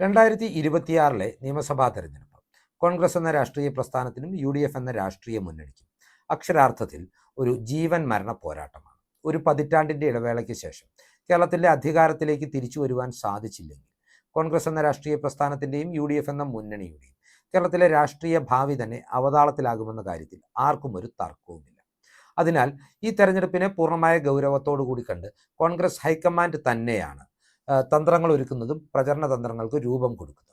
രണ്ടായിരത്തി ഇരുപത്തിയാറിലെ നിയമസഭാ തെരഞ്ഞെടുപ്പ്. കോൺഗ്രസ് എന്ന രാഷ്ട്രീയ പ്രസ്ഥാനത്തിനും യു ഡി എഫ് എന്ന രാഷ്ട്രീയ മുന്നണിക്കും അക്ഷരാർത്ഥത്തിൽ ഒരു ജീവൻ മരണ പോരാട്ടമാണ്. ഒരു പതിറ്റാണ്ടിന്റെ ഇടവേളയ്ക്ക് ശേഷം കേരളത്തിലെ അധികാരത്തിലേക്ക് തിരിച്ചു വരുവാൻ സാധിച്ചില്ലെങ്കിൽ കോൺഗ്രസ് എന്ന രാഷ്ട്രീയ പ്രസ്ഥാനത്തിന്റെയും യു ഡി എഫ് എന്ന മുന്നണിയുടെയും കേരളത്തിലെ രാഷ്ട്രീയ ഭാവി തന്നെ അവതാളത്തിലാകുമെന്ന കാര്യത്തിൽ ആർക്കും ഒരു തർക്കവുമില്ല. അതിനാൽ ഈ തെരഞ്ഞെടുപ്പിനെ പൂർണമായ ഗൗരവത്തോടു കൂടി കണ്ട് കോൺഗ്രസ് ഹൈക്കമാൻഡ് തന്നെയാണ് തന്ത്രങ്ങൾ ഒരുക്കുന്നതും പ്രചരണ തന്ത്രങ്ങൾക്ക് രൂപം കൊടുക്കുന്നതും.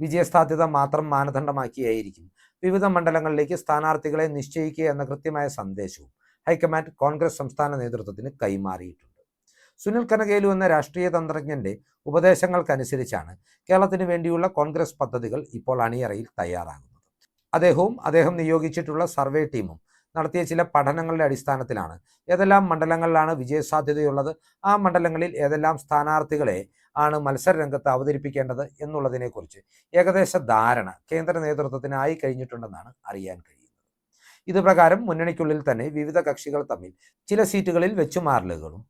വിജയസാധ്യത മാത്രം മാനദണ്ഡമാക്കിയായിരിക്കും. വിവിധ മണ്ഡലങ്ങളിലേക്ക് സ്ഥാനാർത്ഥികളെ നിശ്ചയിക്കുക എന്ന കൃത്യമായ സന്ദേശവും ഹൈക്കമാൻഡ് കോൺഗ്രസ് സംസ്ഥാന നേതൃത്വത്തിന് കൈമാറിയിട്ടുണ്ട്. സുനിൽ കനകേലു എന്ന രാഷ്ട്രീയ തന്ത്രജ്ഞന്റെ ഉപദേശങ്ങൾക്കനുസരിച്ചാണ് കേരളത്തിന് വേണ്ടിയുള്ള കോൺഗ്രസ് പദ്ധതികൾ ഇപ്പോൾ അണിയറയിൽ തയ്യാറാകുന്നത്. അദ്ദേഹവും അദ്ദേഹം നിയോഗിച്ചിട്ടുള്ള സർവേ ടീമും നടത്തിയ ചില പഠനങ്ങളുടെ അടിസ്ഥാനത്തിലാണ്. ഏതെല്ലാം മണ്ഡലങ്ങളിലാണ് വിജയസാധ്യതയുള്ളത്? ആ മണ്ഡലങ്ങളിൽ ഏതെല്ലാം സ്ഥാനാർത്ഥികളെ ആണ് മത്സര രംഗത്ത് അവതരിപ്പിക്കേണ്ടത് എന്നുള്ളതിനെക്കുറിച്ച് ഏകദേശ ധാരണ കേന്ദ്ര നേതൃത്വത്തിനായി കഴിഞ്ഞിട്ടുണ്ടെന്നാണ് അറിയാൻ കഴിയുന്നത്. ഇതുപ്രകാരം മുന്നണിക്കുള്ളിൽ തന്നെ വിവിധ കക്ഷികൾ തമ്മിൽ ചില സീറ്റുകളിൽ വെച്ചുമാറലുകളും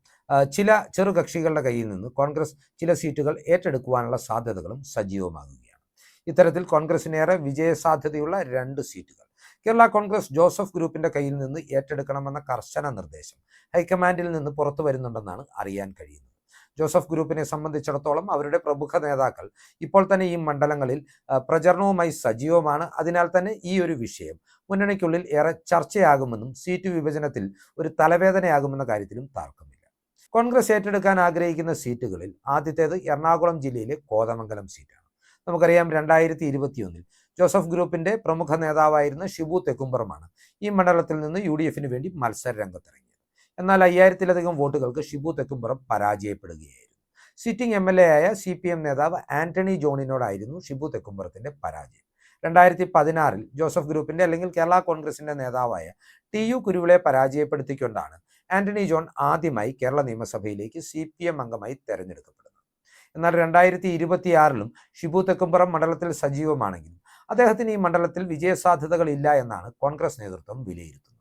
ചില ചെറു കക്ഷികളുടെ കയ്യിൽ നിന്ന് കോൺഗ്രസ് ചില സീറ്റുകൾ ഏറ്റെടുക്കുവാനുള്ള സാധ്യതകളും സജീവമാകുകയാണ്. ഇത്തരത്തിൽ കോൺഗ്രസിനേറെ വിജയസാധ്യതയുള്ള രണ്ട് സീറ്റുകൾ കേരള കോൺഗ്രസ് ജോസഫ് ഗ്രൂപ്പിന്റെ കയ്യിൽ നിന്ന് ഏറ്റെടുക്കണമെന്ന കർശന നിർദ്ദേശം ഹൈക്കമാൻഡിൽ നിന്ന് പുറത്തു വരുന്നുണ്ടെന്നാണ് അറിയാൻ കഴിയുന്നത്. ജോസഫ് ഗ്രൂപ്പിനെ സംബന്ധിച്ചിടത്തോളം അവരുടെ പ്രമുഖ നേതാക്കൾ ഇപ്പോൾ തന്നെ ഈ മണ്ഡലങ്ങളിൽ പ്രചരണവുമായി സജീവമാണ്. അതിനാൽ തന്നെ ഈ ഒരു വിഷയം മുന്നണിക്കുള്ളിൽ ഏറെ ചർച്ചയാകുമെന്നും സീറ്റ് വിഭജനത്തിൽ ഒരു തലവേദനയാകുമെന്ന കാര്യത്തിലും താർക്കമില്ല. കോൺഗ്രസ് ഏറ്റെടുക്കാൻ ആഗ്രഹിക്കുന്ന സീറ്റുകളിൽ ആദ്യത്തേത് എറണാകുളം ജില്ലയിലെ കോതമംഗലം സീറ്റാണ്. നമുക്കറിയാം രണ്ടായിരത്തി ഇരുപത്തിയൊന്നിൽ ജോസഫ് ഗ്രൂപ്പിന്റെ പ്രമുഖ നേതാവായിരുന്ന ഷിബു തെക്കുംപുറമാണ് ഈ മണ്ഡലത്തിൽ നിന്ന് യു ഡി എഫിന് വേണ്ടി മത്സര രംഗത്തിറങ്ങിയത്. എന്നാൽ അയ്യായിരത്തിലധികം വോട്ടുകൾക്ക് ഷിബു തെക്കുംപുറം പരാജയപ്പെടുകയായിരുന്നു. സിറ്റിംഗ് എം എൽ എ ആയ സി പി എം നേതാവ് ആന്റണി ജോണിനോടായിരുന്നു ഷിബു തെക്കുംപുറത്തിന്റെ പരാജയം. രണ്ടായിരത്തി പതിനാറിൽ ജോസഫ് ഗ്രൂപ്പിന്റെ അല്ലെങ്കിൽ കേരള കോൺഗ്രസിന്റെ നേതാവായ ടി യു കുരുവിളെ പരാജയപ്പെടുത്തിക്കൊണ്ടാണ് ആന്റണി ജോൺ ആദ്യമായി കേരള നിയമസഭയിലേക്ക് സി പി എം അംഗമായി തെരഞ്ഞെടുക്കപ്പെടുന്നത്. എന്നാൽ രണ്ടായിരത്തി ഇരുപത്തിയാറിലും ഷിബു തെക്കുംപുറം മണ്ഡലത്തിൽ സജീവമാണെങ്കിലും അദ്ദേഹത്തിന് ഈ മണ്ഡലത്തിൽ വിജയസാധ്യതകളില്ല എന്നാണ് കോൺഗ്രസ് നേതൃത്വം വിലയിരുത്തുന്നത്.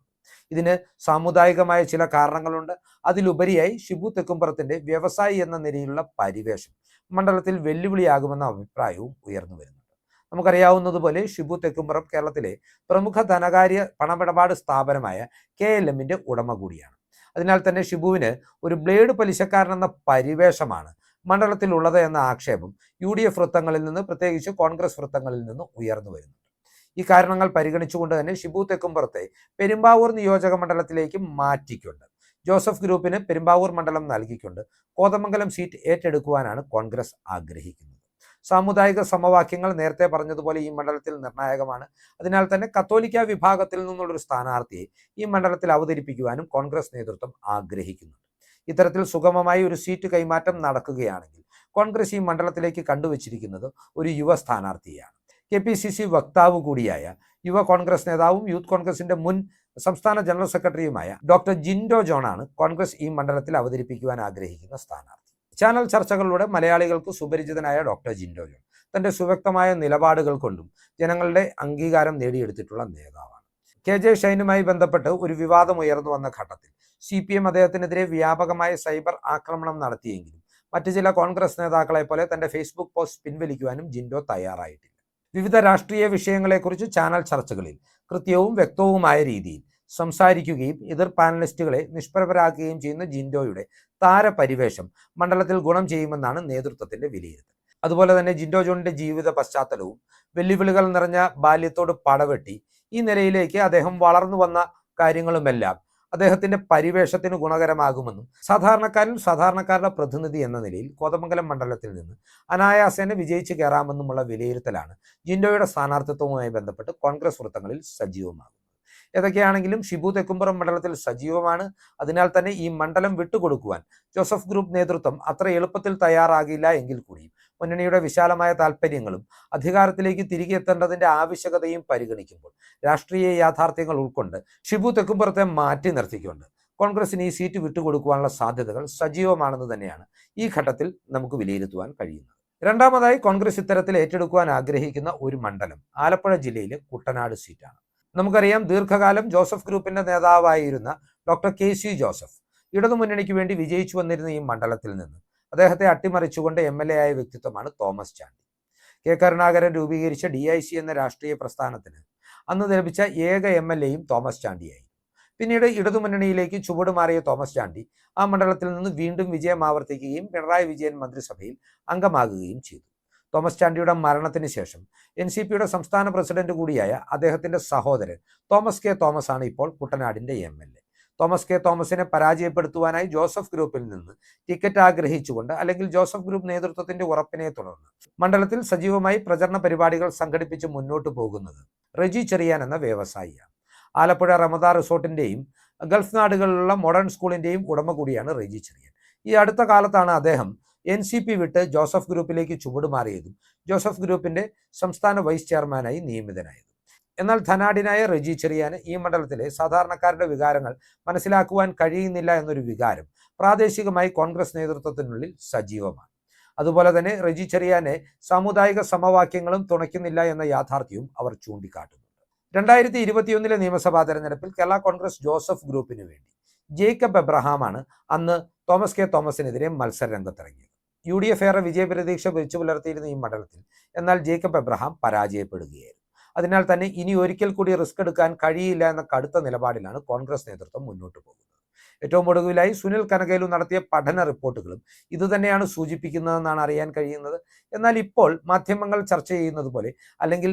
ഇതിന് സാമുദായികമായ ചില കാരണങ്ങളുണ്ട്. അതിലുപരിയായി ഷിബു തെക്കുംപുറത്തിന്റെ വ്യവസായി എന്ന നിലയിലുള്ള പരിവേഷം മണ്ഡലത്തിൽ വെല്ലുവിളിയാകുമെന്ന അഭിപ്രായവും ഉയർന്നു വരുന്നുണ്ട്. നമുക്കറിയാവുന്നതുപോലെ ഷിബു തെക്കുംപുറം കേരളത്തിലെ പ്രമുഖ ധനകാര്യ പണമിടപാട് സ്ഥാപനമായ കെ എൽ എമ്മിന്റെ ഉടമ കൂടിയാണ്. അതിനാൽ തന്നെ ഷിബുവിന് ഒരു ബ്ലേഡ് പലിശക്കാരനെന്ന പരിവേഷമാണ് മണ്ഡലത്തിലുള്ളത് എന്ന ആക്ഷേപം യു ഡി എഫ് വൃത്തങ്ങളിൽ നിന്ന് പ്രത്യേകിച്ച് കോൺഗ്രസ് വൃത്തങ്ങളിൽ നിന്ന് ഉയർന്നു വരുന്നു ഈ കാരണങ്ങൾ പരിഗണിച്ചുകൊണ്ട് തന്നെ ഷിബു തെക്കുംപുറത്തെ പെരുമ്പാവൂർ നിയോജക മണ്ഡലത്തിലേക്ക് മാറ്റിക്കൊണ്ട് ജോസഫ് ഗ്രൂപ്പിന് പെരുമ്പാവൂർ മണ്ഡലം നൽകിക്കൊണ്ട് കോതമംഗലം സീറ്റ് ഏറ്റെടുക്കുവാനാണ് കോൺഗ്രസ് ആഗ്രഹിക്കുന്നത്. സാമുദായിക സമവാക്യങ്ങൾ നേരത്തെ പറഞ്ഞതുപോലെ ഈ മണ്ഡലത്തിൽ നിർണായകമാണ്. അതിനാൽ തന്നെ കത്തോലിക്ക വിഭാഗത്തിൽ നിന്നുള്ളൊരു സ്ഥാനാർത്ഥിയെ ഈ മണ്ഡലത്തിൽ അവതരിപ്പിക്കുവാനും കോൺഗ്രസ് നേതൃത്വം ആഗ്രഹിക്കുന്നുണ്ട്. ഇത്തരത്തിൽ സുഗമമായി ഒരു സീറ്റ് കൈമാറ്റം നടക്കുകയാണെങ്കിൽ കോൺഗ്രസ് ഈ മണ്ഡലത്തിലേക്ക് കണ്ടുവച്ചിരിക്കുന്നത് ഒരു യുവ സ്ഥാനാർത്ഥിയാണ്. കെ പി സി സി വക്താവ് കൂടിയായ യുവ കോൺഗ്രസ് നേതാവും യൂത്ത് കോൺഗ്രസിന്റെ മുൻ സംസ്ഥാന ജനറൽ സെക്രട്ടറിയുമായ ഡോക്ടർ ജിൻഡോ ജോണാണ് കോൺഗ്രസ് ഈ മണ്ഡലത്തിൽ അവതരിപ്പിക്കുവാൻ ആഗ്രഹിക്കുന്ന സ്ഥാനാർത്ഥി. ചാനൽ ചർച്ചകളിലൂടെ മലയാളികൾക്ക് സുപരിചിതനായ ഡോക്ടർ ജിൻഡോ ജോൺ തന്റെ സുവ്യക്തമായ നിലപാടുകൾ കൊണ്ടും ജനങ്ങളുടെ അംഗീകാരം നേടിയെടുത്തിട്ടുള്ള നേതാവാണ്. കെ ജെ ഷൈനുമായി ബന്ധപ്പെട്ട് ഒരു വിവാദം ഉയർന്നു വന്ന ഘട്ടത്തിൽ സി പി എം അദ്ദേഹത്തിനെതിരെ വ്യാപകമായ സൈബർ ആക്രമണം നടത്തിയെങ്കിലും മറ്റു ചില കോൺഗ്രസ് നേതാക്കളെ പോലെ തന്റെ ഫേസ്ബുക്ക് പോസ്റ്റ് പിൻവലിക്കുവാനും ജിൻഡോ തയ്യാറായിട്ടില്ല. വിവിധ രാഷ്ട്രീയ വിഷയങ്ങളെക്കുറിച്ച് ചാനൽ ചർച്ചകളിൽ കൃത്യവും വ്യക്തവുമായ രീതിയിൽ സംസാരിക്കുകയും എതിർ പാനലിസ്റ്റുകളെ നിഷ്പ്രഭരാക്കുകയും ചെയ്യുന്ന ജിൻഡോയുടെ താരപരിവേഷം മണ്ഡലത്തിൽ ഗുണം ചെയ്യുമെന്നാണ് നേതൃത്വത്തിന്റെ വിലയിരുത്തൽ. അതുപോലെ തന്നെ ജിൻഡോ ജോണിന്റെ ജീവിത പശ്ചാത്തലവും വെല്ലുവിളികൾ നിറഞ്ഞ ബാല്യത്തോട് പടവെട്ടി ഈ നിലയിലേക്ക് അദ്ദേഹം വളർന്നു വന്ന കാര്യങ്ങളുമെല്ലാം അദ്ദേഹത്തിന്റെ പരിവേഷത്തിന് ഗുണകരമാകുമെന്നും സാധാരണക്കാരൻ സാധാരണക്കാരുടെ പ്രതിനിധി എന്ന നിലയിൽ കോതമംഗലം മണ്ഡലത്തിൽ നിന്ന് അനായാസേന വിജയിച്ചു കയറാമെന്നുമുള്ള വിലയിരുത്തലാണ് ജിൻഡോയുടെ സ്ഥാനാർത്ഥിത്വവുമായി ബന്ധപ്പെട്ട് കോൺഗ്രസ് വൃത്തങ്ങളിൽ സജീവമാകുന്നത്. ഏതൊക്കെയാണെങ്കിലും ഷിബു തെക്കുംപുറം മണ്ഡലത്തിൽ സജീവമാണ്. അതിനാൽ തന്നെ ഈ മണ്ഡലം വിട്ടുകൊടുക്കുവാൻ ജോസഫ് ഗ്രൂപ്പ് നേതൃത്വം അത്ര എളുപ്പത്തിൽ തയ്യാറാകില്ല എങ്കിൽ കൂടിയും. മുന്നണിയുടെ വിശാലമായ താല്പര്യങ്ങളും അധികാരത്തിലേക്ക് തിരികെ എത്തേണ്ടതിന്റെ ആവശ്യകതയും പരിഗണിക്കുമ്പോൾ രാഷ്ട്രീയ യാഥാർത്ഥ്യങ്ങൾ ഉൾക്കൊണ്ട് ഷിബു തെക്കുംപുറത്തെ മാറ്റി നിർത്തിക്കൊണ്ട് കോൺഗ്രസിന് ഈ സീറ്റ് വിട്ടുകൊടുക്കുവാനുള്ള സാധ്യതകൾ സജീവമാണെന്ന് തന്നെയാണ് ഈ ഘട്ടത്തിൽ നമുക്ക് വിലയിരുത്തുവാൻ കഴിയുന്നത്. രണ്ടാമതായി കോൺഗ്രസ് ഇത്തരത്തിൽ ഏറ്റെടുക്കുവാൻ ആഗ്രഹിക്കുന്ന ഒരു മണ്ഡലം ആലപ്പുഴ ജില്ലയിലെ കുട്ടനാട് സീറ്റാണ്. നമുക്കറിയാം ദീർഘകാലം ജോസഫ് ഗ്രൂപ്പിന്റെ നേതാവായിരുന്ന ഡോക്ടർ കെ സി ജോസഫ് ഇടതുമുന്നണിക്ക് വേണ്ടി വിജയിച്ചു വന്നിരുന്ന ഈ മണ്ഡലത്തിൽ നിന്ന് അദ്ദേഹത്തെ അട്ടിമറിച്ചുകൊണ്ട് എം എൽ എ ആയ വ്യക്തിത്വമാണ് തോമസ് ചാണ്ടി. കെ കരുണാകരൻ രൂപീകരിച്ച ഡി ഐ സി എന്ന രാഷ്ട്രീയ പ്രസ്ഥാനത്തിന് അന്ന് ലഭിച്ച ഏക എം എൽ എയും തോമസ് ചാണ്ടിയായി പിന്നീട് ഇടതുമുന്നണിയിലേക്ക് ചുവട് മാറിയ തോമസ് ചാണ്ടി ആ മണ്ഡലത്തിൽ നിന്ന് വീണ്ടും വിജയം ആവർത്തിക്കുകയും പിണറായി വിജയൻ മന്ത്രിസഭയിൽ അംഗമാകുകയും ചെയ്തു. തോമസ് ചാണ്ടിയുടെ മരണത്തിന് ശേഷം എൻ സി പിയുടെ സംസ്ഥാന പ്രസിഡന്റ് കൂടിയായ അദ്ദേഹത്തിന്റെ സഹോദരൻ തോമസ് കെ തോമസ് ആണ് ഇപ്പോൾ കുട്ടനാടിന്റെ M L A Thomas K തോമസിനെ പരാജയപ്പെടുത്തുവാനായി ജോസഫ് ഗ്രൂപ്പിൽ നിന്ന് ടിക്കറ്റ് ആഗ്രഹിച്ചുകൊണ്ട് അല്ലെങ്കിൽ ജോസഫ് ഗ്രൂപ്പ് നേതൃത്വത്തിന്റെ ഉറപ്പിനെ തുടർന്ന് മണ്ഡലത്തിൽ സജീവമായി പ്രചരണ പരിപാടികൾ സംഘടിപ്പിച്ച് മുന്നോട്ട് പോകുന്നത് റെജി ചെറിയാൻ എന്ന വ്യവസായിയാണ്. ആലപ്പുഴ റമദാ റിസോർട്ടിന്റെയും ഗൾഫ് നാടുകളിലുള്ള മോഡേൺ സ്കൂളിന്റെയും ഉടമ കൂടിയാണ് റെജി ചെറിയാൻ. ഈ അടുത്ത കാലത്താണ് അദ്ദേഹം എൻ സി പി വിട്ട് ജോസഫ് ഗ്രൂപ്പിലേക്ക് ചുവടുമാറിയതും ജോസഫ് ഗ്രൂപ്പിന്റെ സംസ്ഥാന വൈസ് ചെയർമാനായി നിയമിതനായതും. എന്നാൽ ധനാടിനായ റെജി ചെറിയാന് ഈ മണ്ഡലത്തിലെ സാധാരണക്കാരുടെ വികാരങ്ങൾ മനസ്സിലാക്കുവാൻ കഴിയുന്നില്ല എന്നൊരു വികാരം പ്രാദേശികമായി കോൺഗ്രസ് നേതൃത്വത്തിനുള്ളിൽ സജീവമാണ്. അതുപോലെ തന്നെ റെജി ചെറിയാനെ സാമുദായിക സമവാക്യങ്ങളും തുണയ്ക്കുന്നില്ല എന്ന യാഥാർത്ഥ്യവും അവർ ചൂണ്ടിക്കാട്ടുന്നുണ്ട്. രണ്ടായിരത്തി ഇരുപത്തിയൊന്നിലെ നിയമസഭാ തെരഞ്ഞെടുപ്പിൽ കേരള കോൺഗ്രസ് ജോസഫ് ഗ്രൂപ്പിന് വേണ്ടി ജേക്കബ് എബ്രഹാമാണ് അന്ന് തോമസ് കെ തോമസിനെതിരെ മത്സര രംഗത്തിറങ്ങിയത് യു ഡി എഫ് ഏറെ വിജയപ്രതീക്ഷ വെച്ചു പുലർത്തിയിരുന്ന ഈ മണ്ഡലത്തിൽ. എന്നാൽ ജേക്കബ് എബ്രഹാം പരാജയപ്പെടുകയായിരുന്നു. അതിനാൽ തന്നെ ഇനി ഒരിക്കൽ കൂടി റിസ്ക് എടുക്കാൻ കഴിയില്ല എന്ന കടുത്ത നിലപാടിലാണ് കോൺഗ്രസ് നേതൃത്വം മുന്നോട്ട് പോകുന്നത്. ഏറ്റവും ഒടുവിലായി സുനിൽ കനകയിലും നടത്തിയ പഠന റിപ്പോർട്ടുകളും ഇതുതന്നെയാണ് സൂചിപ്പിക്കുന്നതെന്നാണ് അറിയാൻ കഴിയുന്നത്. എന്നാൽ ഇപ്പോൾ മാധ്യമങ്ങൾ ചർച്ച ചെയ്യുന്നത് പോലെ അല്ലെങ്കിൽ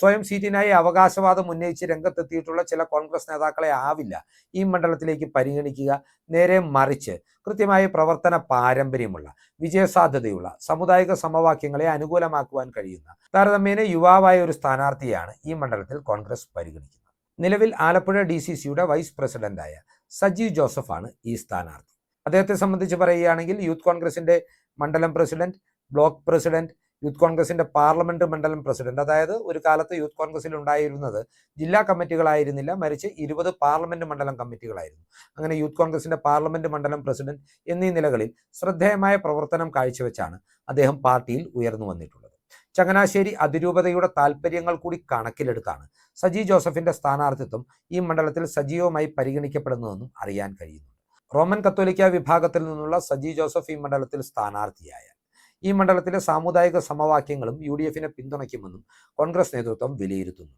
സ്വയം സീറ്റിനായി അവകാശവാദം ഉന്നയിച്ച് രംഗത്തെത്തിയിട്ടുള്ള ചില കോൺഗ്രസ് നേതാക്കളെ ആവില്ല ഈ മണ്ഡലത്തിലേക്ക് പരിഗണിക്കുക. നേരെ മറിച്ച് കൃത്യമായ പ്രവർത്തന പാരമ്പര്യമുള്ള വിജയസാധ്യതയുള്ള സമുദായിക സമവാക്യങ്ങളെ അനുകൂലമാക്കുവാൻ കഴിയുന്ന താരതമ്യേന യുവാവായ ഒരു സ്ഥാനാർത്ഥിയാണ് ഈ മണ്ഡലത്തിൽ കോൺഗ്രസ് പരിഗണിക്കുന്നത്. നിലവിൽ ആലപ്പുഴ ഡി സി സിയുടെ വൈസ് പ്രസിഡന്റായ സജീവ് ജോസഫാണ് ഈ സ്ഥാനാർത്ഥി. അദ്ദേഹത്തെ സംബന്ധിച്ച് പറയുകയാണെങ്കിൽ യൂത്ത് കോൺഗ്രസിന്റെ മണ്ഡലം പ്രസിഡന്റ് ബ്ലോക്ക് പ്രസിഡന്റ് യൂത്ത് കോൺഗ്രസിന്റെ പാർലമെന്റ് മണ്ഡലം പ്രസിഡന്റ്. അതായത് ഒരു കാലത്ത് യൂത്ത് കോൺഗ്രസിൽ ഉണ്ടായിരുന്നത് ജില്ലാ കമ്മിറ്റികളായിരുന്നില്ല മറിച്ച് ഇരുപത് പാർലമെന്റ് മണ്ഡലം കമ്മിറ്റികളായിരുന്നു. അങ്ങനെ യൂത്ത് കോൺഗ്രസിന്റെ പാർലമെന്റ് മണ്ഡലം പ്രസിഡന്റ് എന്നീ നിലകളിൽ ശ്രദ്ധേയമായ പ്രവർത്തനം കാഴ്ചവെച്ചാണ് അദ്ദേഹം പാർട്ടിയിൽ ഉയർന്നു വന്നിട്ടുള്ളത്. ചങ്ങനാശ്ശേരി അതിരൂപതയുടെ താല്പര്യങ്ങൾ കൂടി കണക്കിലെടുത്താണ് സജി ജോസഫിന്റെ സ്ഥാനാർത്ഥിത്വം ഈ മണ്ഡലത്തിൽ സജീവമായി പരിഗണിക്കപ്പെടുന്നതെന്നും അറിയാൻ കഴിയുന്നു. റോമൻ കത്തോലിക്ക വിഭാഗത്തിൽ നിന്നുള്ള സജി ജോസഫ് ഈ മണ്ഡലത്തിൽ സ്ഥാനാർത്ഥിയായ ഈ മണ്ഡലത്തിലെ സാമുദായിക സമവാക്യങ്ങളും യു ഡി എഫിനെ പിന്തുണയ്ക്കുമെന്നും കോൺഗ്രസ് നേതൃത്വം വിലയിരുത്തുന്നു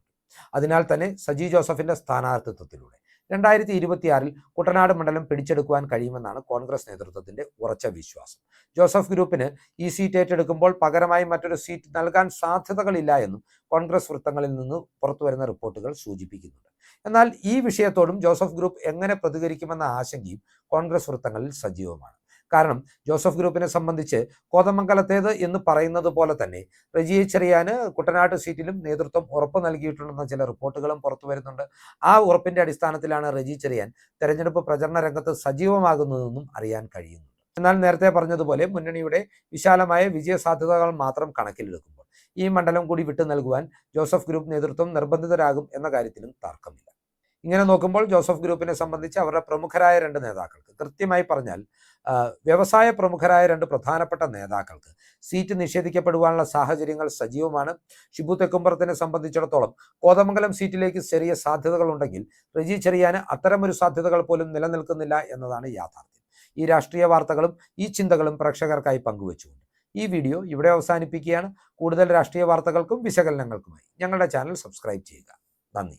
അതിനാൽ തന്നെ സജി ജോസഫിന്റെ സ്ഥാനാർത്ഥിത്വത്തിലൂടെ രണ്ടായിരത്തി ഇരുപത്തിയാറിൽ കുട്ടനാട് മണ്ഡലം പിടിച്ചെടുക്കുവാൻ കഴിയുമെന്നാണ് കോൺഗ്രസ് നേതൃത്വത്തിന്റെ ഉറച്ച വിശ്വാസം. ജോസഫ് ഗ്രൂപ്പിന് ഈ സീറ്റ് ഏറ്റെടുക്കുമ്പോൾ പകരമായി മറ്റൊരു സീറ്റ് നൽകാൻ സാധ്യതകളില്ല എന്നും കോൺഗ്രസ് വൃത്തങ്ങളിൽ നിന്ന് പുറത്തുവരുന്ന റിപ്പോർട്ടുകൾ സൂചിപ്പിക്കുന്നുണ്ട്. എന്നാൽ ഈ വിഷയത്തോടും ജോസഫ് ഗ്രൂപ്പ് എങ്ങനെ പ്രതികരിക്കുമെന്ന ആശങ്കയും കോൺഗ്രസ് വൃത്തങ്ങളിൽ സജീവമാണ്. കാരണം ജോസഫ് ഗ്രൂപ്പിനെ സംബന്ധിച്ച് കോതമംഗലത്തേത് എന്ന് പറയുന്നത് പോലെ തന്നെ റജിയെ ചെറിയാന് കുട്ടനാട്ട് സീറ്റിലും നേതൃത്വം ഉറപ്പ് നൽകിയിട്ടുണ്ടെന്ന ചില റിപ്പോർട്ടുകളും പുറത്തു വരുന്നുണ്ട്. ആ ഉറപ്പിന്റെ അടിസ്ഥാനത്തിലാണ് റജി ചെറിയാൻ തെരഞ്ഞെടുപ്പ് പ്രചരണ രംഗത്ത് സജീവമാകുന്നതെന്നും അറിയാൻ കഴിയുന്നു എന്നാൽ നേരത്തെ പറഞ്ഞതുപോലെ മുന്നണിയുടെ വിശാലമായ വിജയ സാധ്യതകൾ മാത്രം കണക്കിലെടുക്കുമ്പോൾ ഈ മണ്ഡലം കൂടി വിട്ടു നൽകുവാൻ ജോസഫ് ഗ്രൂപ്പ് നേതൃത്വം നിർബന്ധിതരാകും എന്ന കാര്യത്തിലും തർക്കമില്ല. ഇങ്ങനെ നോക്കുമ്പോൾ ജോസഫ് ഗ്രൂപ്പിനെ സംബന്ധിച്ച് അവരുടെ പ്രമുഖരായ രണ്ട് നേതാക്കൾക്ക് കൃത്യമായി പറഞ്ഞാൽ വ്യവസായ പ്രമുഖരായ രണ്ട് പ്രധാനപ്പെട്ട നേതാക്കൾക്ക് സീറ്റ് നിഷേധിക്കപ്പെടുവാനുള്ള സാഹചര്യങ്ങൾ സജീവമാണ്. ഷിബു തെക്കുംപുറത്തിനെ സംബന്ധിച്ചിടത്തോളം കോതമംഗലം സീറ്റിലേക്ക് ചെറിയ സാധ്യതകൾ ഉണ്ടെങ്കിൽ റജി ചെറിയാന് അത്തരമൊരു സാധ്യതകൾ പോലും നിലനിൽക്കുന്നില്ല എന്നതാണ് യാഥാർത്ഥ്യം. ഈ രാഷ്ട്രീയ വാർത്തകളും ഈ ചിന്തകളും പ്രേക്ഷകർക്കായി പങ്കുവച്ചുകൊണ്ട് ഈ വീഡിയോ ഇവിടെ അവസാനിപ്പിക്കുകയാണ്. കൂടുതൽ രാഷ്ട്രീയ വാർത്തകൾക്കും വിശകലനങ്ങൾക്കുമായി ഞങ്ങളുടെ ചാനൽ സബ്സ്ക്രൈബ് ചെയ്യുക. നന്ദി.